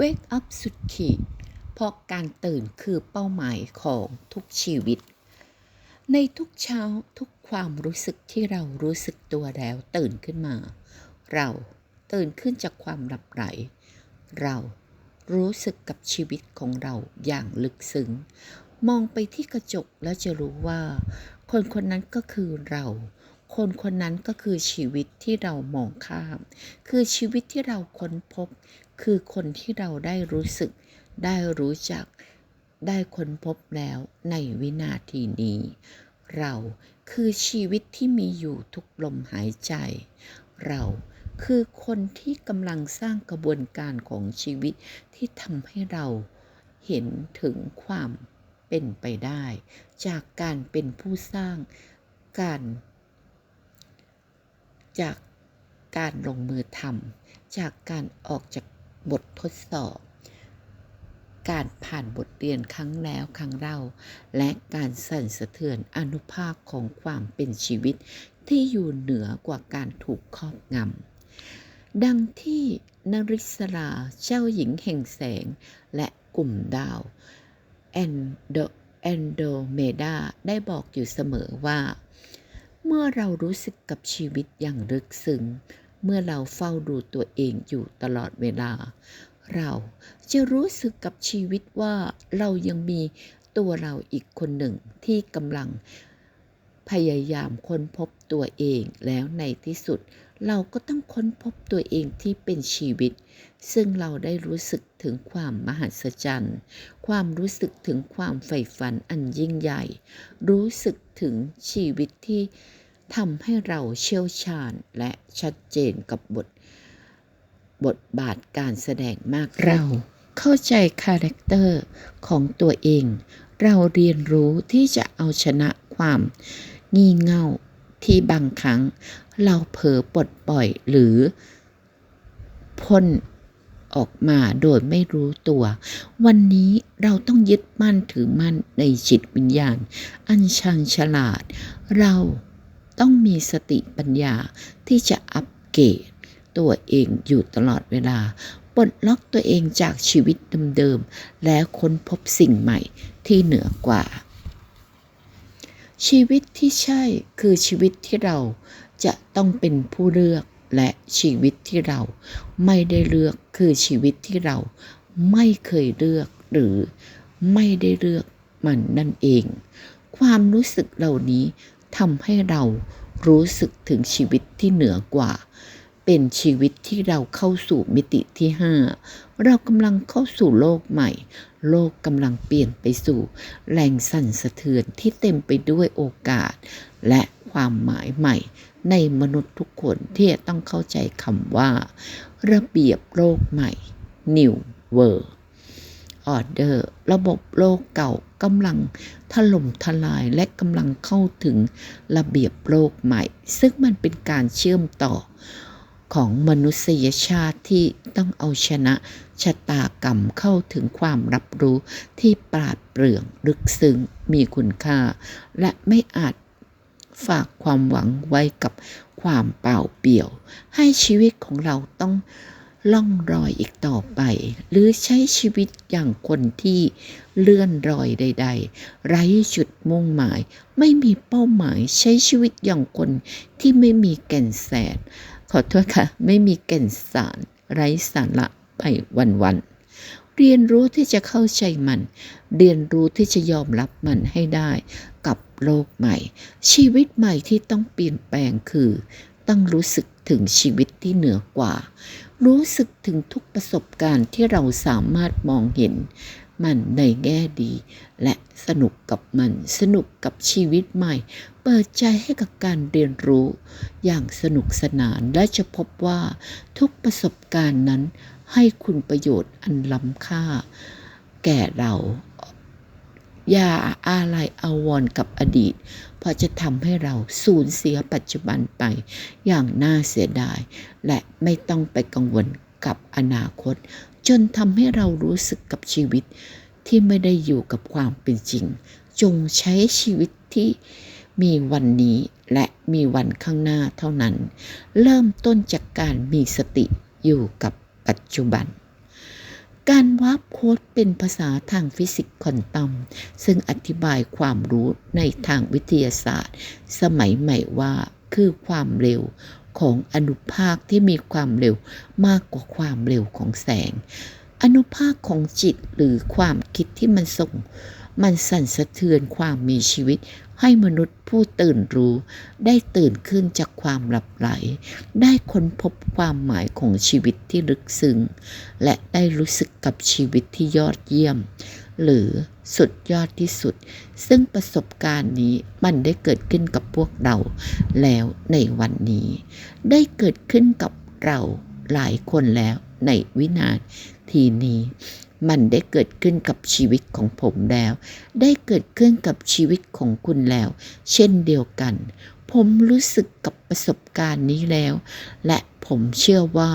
Wake up สุดขีดเพราะการตื่นคือเป้าหมายของทุกชีวิต ในทุกเช้าทุกความรู้สึกที่เรารู้สึกตัวแล้วตื่นขึ้นมา เราตื่นขึ้นจากความหลับไหล เรารู้สึกกับชีวิตของเราอย่างลึกซึ้ง มองไปที่กระจกแล้วจะรู้ว่า คนคนนั้นก็คือเรา คนคนนั้นก็คือชีวิตที่เรามองข้าม คือชีวิตที่เราค้นพบ คือคนที่เราได้รู้สึก ได้รู้จัก ได้ค้นพบแล้วในวินาทีนี้ เราคือชีวิตที่มีอยู่ทุกลมหายใจ เราคือคนที่กำลังสร้างกระบวนการของชีวิตที่ทำให้เราเห็นถึงความเป็นไปได้ จากการเป็นผู้สร้างการ จากการลงมือทำจากการออกจาก บททดสอบ การผ่านบทเรียนครั้งแล้วครั้งเล่า และการสั่นสะเทือนอนุภาคของความเป็นชีวิตที่อยู่เหนือกว่าการถูกครอบงำ ดังที่นริศราเจ้าหญิงแห่งแสงและกลุ่มดาวแอนโดแอนโดเมดาได้บอกอยู่เสมอว่า เมื่อเรารู้สึกกับชีวิตอย่างลึกซึ้ง เมื่อเราเฝ้าดูตัวเองอยู่ตลอดเวลา เราจะรู้สึกกับชีวิตว่าเรายังมีตัวเราอีกคนหนึ่งที่กำลังพยายามค้นพบตัวเองแล้วในที่สุด เราก็ต้องค้นพบตัวเองที่เป็นชีวิต ซึ่งเราได้รู้สึกถึงความมหัศจรรย์ ความรู้สึกถึงความใฝ่ฝันอันยิ่งใหญ่ รู้สึกถึงชีวิตที่ ทำให้เราเชี่ยวชาญและชัดเจนกับบท บทบาทการแสดงมากขึ้นเราเข้าใจคาแรคเตอร์ของตัวเอง เราเรียนรู้ที่จะเอาชนะความงี่เง่าที่บางครั้งเราเผลอปลดปล่อยหรือพ่นออกมาโดยไม่รู้ตัว วันนี้เราต้องยึดมั่นถือมั่นในจิตวิญญาณ อันชันฉลาด เรา ต้องมีสติปัญญาที่จะอัปเกรดตัวเองอยู่ตลอดเวลาปลดล็อกตัวเองจากชีวิตเดิมๆและค้นพบสิ่งใหม่ที่เหนือกว่า ชีวิตที่ใช่คือชีวิตที่เราจะต้องเป็นผู้เลือกและชีวิตที่เราไม่ได้เลือกคือชีวิตที่เราไม่เคยเลือกหรือไม่ได้เลือกมันนั่นเอง ความรู้สึกเหล่านี้ ทำให้เรารู้สึกถึงชีวิตที่เหนือกว่า เป็นชีวิตที่เราเข้าสู่มิติที่ห้าเรากำลังเข้าสู่โลกใหม่ โลกกำลังเปลี่ยนไปสู่ แรงสั่นสะเทือนที่เต็มไปด้วยโอกาส และความหมายใหม่ในมนุษย์ทุกคนที่ต้องเข้าใจคำว่า ระเบียบโลกใหม่ New World Order ระบบโลกเก่า กำลังถล่มทลายและกำลังเข้าถึงระเบียบโลกใหม่ ซึ่งมันเป็นการเชื่อมต่อของมนุษยชาติที่ต้องเอาชนะชะตากรรมเข้าถึงความรับรู้ที่ปราดเปรื่องลึกซึ้งมีคุณค่า และไม่อาจฝากความหวังไว้กับความเปล่าเปลี่ยว ให้ชีวิตของเราต้อง ล่องรอยอีกต่อไป หรือใช้ชีวิตอย่างคนที่เลื่อนรอยใด ๆ ไร้จุดมุ่งหมาย ไม่มีเป้าหมายใช้ชีวิตอย่างคนที่ไม่มีแก่นแสนขอโทษค่ะ ไม่มีแก่นสาร ไร้สาระไปวันๆเรียนรู้ที่จะเข้าใจมัน เรียนรู้ที่จะยอมรับมันให้ได้กับโลกใหม่ ชีวิตใหม่ที่ต้องเปลี่ยนแปลงคือ ต้องรู้สึกถึงชีวิตที่เหนือกว่า รู้สึกถึงทุกประสบการณ์ที่เราสามารถมองเห็น มันในแง่ดี และสนุกกับมันสนุกกับชีวิตใหม่ เปิดใจให้กับการเรียนรู้ อย่างสนุกสนานและจะพบว่า ทุกประสบการณ์นั้นให้คุณประโยชน์อันล้ำค่า แก่เรา อย่าอาลัยอาวรกับอดีต เพราะจะทำให้เราสูญเสียปัจจุบันไป อย่างน่าเสียดาย และไม่ต้องไปกังวลกับอนาคต จนทำให้เรารู้สึกกับชีวิตที่ไม่ได้อยู่กับความเป็นจริง จงใช้ชีวิตที่มีวันนี้และมีวันข้างหน้าเท่านั้น เริ่มต้นจากการมีสติอยู่กับปัจจุบัน การวาร์ปโค้ดเป็นภาษาทางฟิสิกส์คอนตัมซึ่งอธิบายความรู้ในทางวิทยาศาสตร์ สมัยใหม่ว่าคือความเร็วของอนุภาคที่มีความเร็วมากกว่าความเร็วของแสง อนุภาคของจิตหรือความคิดที่มันส่ง มันสั่นสะเทือนความมีชีวิต ให้มนุษย์ผู้ตื่นรู้ ได้ตื่นขึ้นจากความหลับไหล ได้ค้นพบความหมายของชีวิตที่ลึกซึ้งและได้รู้สึกกับชีวิตที่ยอดเยี่ยม หรือสุดยอดที่สุด ซึ่งประสบการณ์นี้มันได้เกิดขึ้นกับพวกเรา แล้วในวันนี้ ได้เกิดขึ้นกับเราหลายคนแล้วในวินาทีนี้ มันได้เกิดขึ้นกับชีวิตของผมแล้ว ได้เกิดขึ้นกับชีวิตของคุณแล้ว เช่นเดียวกัน ผมรู้สึกกับประสบการณ์นี้แล้ว และผมเชื่อว่า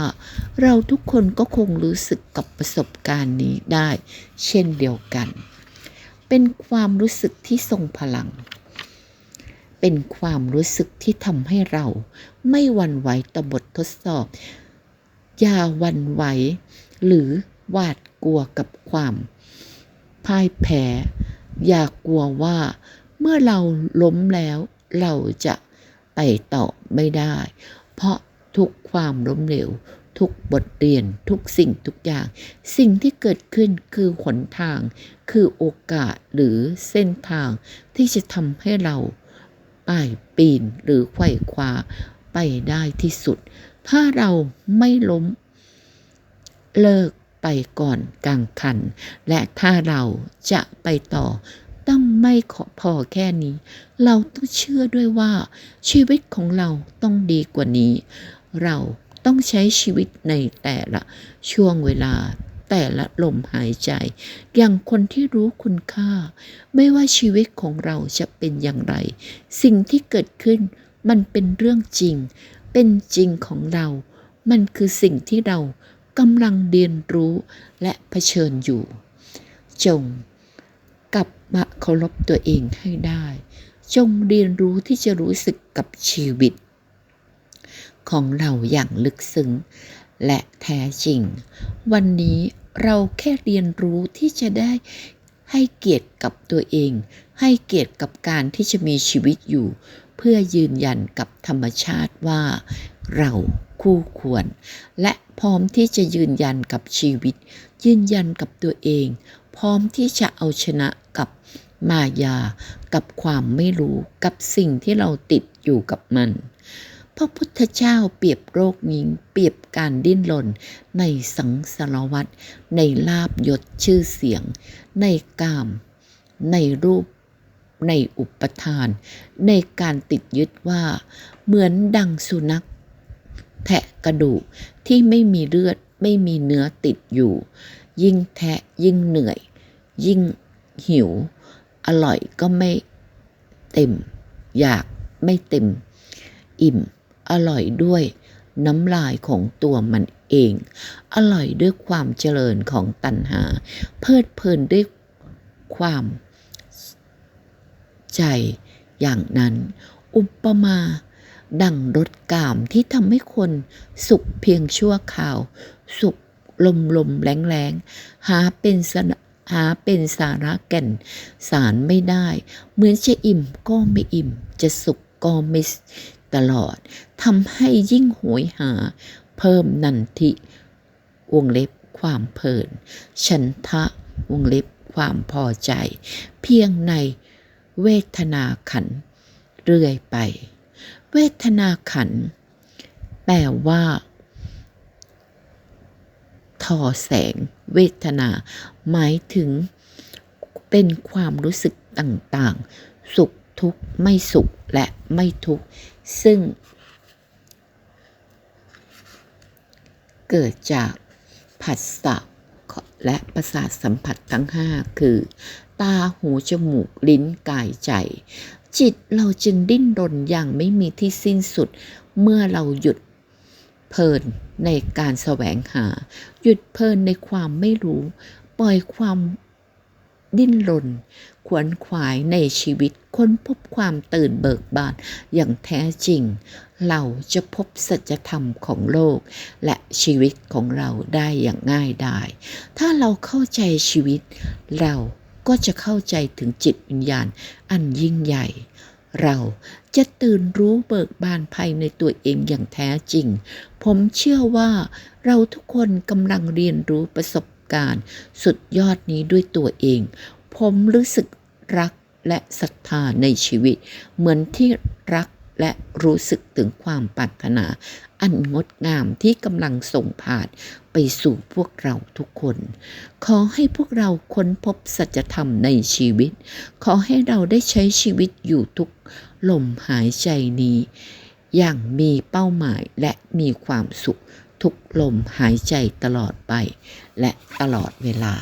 เราทุกคนก็คงรู้สึกกับประสบการณ์นี้ได้ เช่นเดียวกัน เป็นความรู้สึกที่ทรงพลังเป็นความรู้สึกที่ทำให้เรา ไม่วันไหวต่อบททดสอบ อย่าวันไหว หรือหวาด กลัวกับความพ่ายแพ้ อย่ากลัวว่าเมื่อเราล้มแล้วเราจะไปต่อไม่ได้ เพราะทุกความล้มเหลวทุกบทเรียนทุกสิ่งทุกอย่าง สิ่งที่เกิดขึ้นคือหนทาง คือโอกาสหรือเส้นทางที่จะทำให้เราป่ายปีนหรือไขว่คว้าไปได้ที่สุด ถ้าเราไม่ล้ม เลิก ไปก่อนกลางคัน และถ้าเราจะไปต่อ ต้องไม่ขอพอแค่นี้ เราต้องเชื่อด้วยว่าชีวิตของเราต้องดีกว่านี้ เราต้องใช้ชีวิตในแต่ละช่วงเวลาแต่ละลมหายใจ อย่างคนที่รู้คุณค่า ไม่ว่าชีวิตของเราจะเป็นอย่างไร สิ่งที่เกิดขึ้นมันเป็นเรื่องจริง เป็นจริงของเรา มันคือสิ่งที่เรา กำลังเรียนรู้และเผชิญอยู่ จงกลับมาเคารพตัวเองให้ได้ จงเรียนรู้ที่จะรู้สึกกับชีวิต ของเราอย่างลึกซึ้งและแท้จริง วันนี้เราแค่เรียนรู้ที่จะได้ให้เกียรติกับตัวเอง ให้เกียรติกับการที่จะมีชีวิตอยู่ เพื่อยืนยันกับธรรมชาติว่าเรา คู่ควร และพร้อมที่จะยืนยันกับชีวิต ยืนยันกับตัวเอง พร้อมที่จะเอาชนะกับมายา กับความไม่รู้กับสิ่งที่เราติดอยู่กับมันพระพุทธเจ้าเปรียบโรคนี้เปรียบการดิ้นรนในสังสารวัฏในลาบยศชื่อเสียง ในกาม ในรูป ในอุปทาน ในการติดยึดว่า เหมือนดังสุนัข แทะกระดูกที่ไม่มีเลือดไม่มีเนื้อติดอยู่ ยิ่งแทะยิ่งเหนื่อย ยิ่งหิว อร่อยก็ไม่เต็ม อยากไม่เต็ม อิ่ม อร่อยด้วยน้ำลายของตัวมันเอง อร่อยด้วยความเจริญของตัณหา เพลิดเพลินด้วยความใจอย่างนั้น อุปมา ดังรถกามที่ทำให้คนสุขเพียงชั่วคราว สุขลมลมแรงแรงหาเป็นสนหาเป็นสาระแก่น สารไม่ได้ เหมือนจะอิ่มก็ไม่อิ่ม จะสุขก็ไม่ตลอดทำให้ยิ่งโหยหา เพิ่มนันทิวงเล็บความเพลิน ฉันทะวงเล็บความพอใจ เพียงในเวทนาขัน เรื่อยไป เวทนาขัน แปลว่าทอแสง เวทนา หมายถึง เป็นความรู้สึกต่างๆ สุขทุกข์ไม่สุขและไม่ทุกข์ ซึ่ง เกิดจากผัสสะ และประสาทสัมผัสทั้งห้าคือ ตาหูจมูก ลิ้นกายใจ จิตเราจึงดิ้นรนอย่างไม่มีที่สิ้นสุด เมื่อเราหยุดเพลินในการแสวงหา หยุดเพลินในความไม่รู้ ปล่อยความ ดิ้นรนขวนขวายในชีวิตค้นพบความตื่นเบิกบานอย่างแท้จริง เราจะพบสัจธรรมของโลก และชีวิตของเราได้อย่างง่ายดาย ถ้าเราเข้าใจชีวิต เราก็จะเข้าใจถึงจิตวิญญาณอันยิ่งใหญ่ เราจะตื่นรู้เบิกบานภายในตัวเองอย่างแท้จริง ผมเชื่อว่าเราทุกคนกำลังเรียนรู้ประสบ การณ์สุดยอดนี้ด้วยตัวเอง ผมรู้สึกรักและศรัทธาในชีวิต เหมือนที่รักและรู้สึกถึงความปรารถนา อันงดงามที่กำลังส่งผ่านไปสู่พวกเราทุกคน ขอให้พวกเราค้นพบสัจธรรมในชีวิต ขอให้เราได้ใช้ชีวิตอยู่ทุกลมหายใจนี้ อย่างมีเป้าหมายและมีความสุข ทุกลมหายใจตลอดไป และตลอดเวลา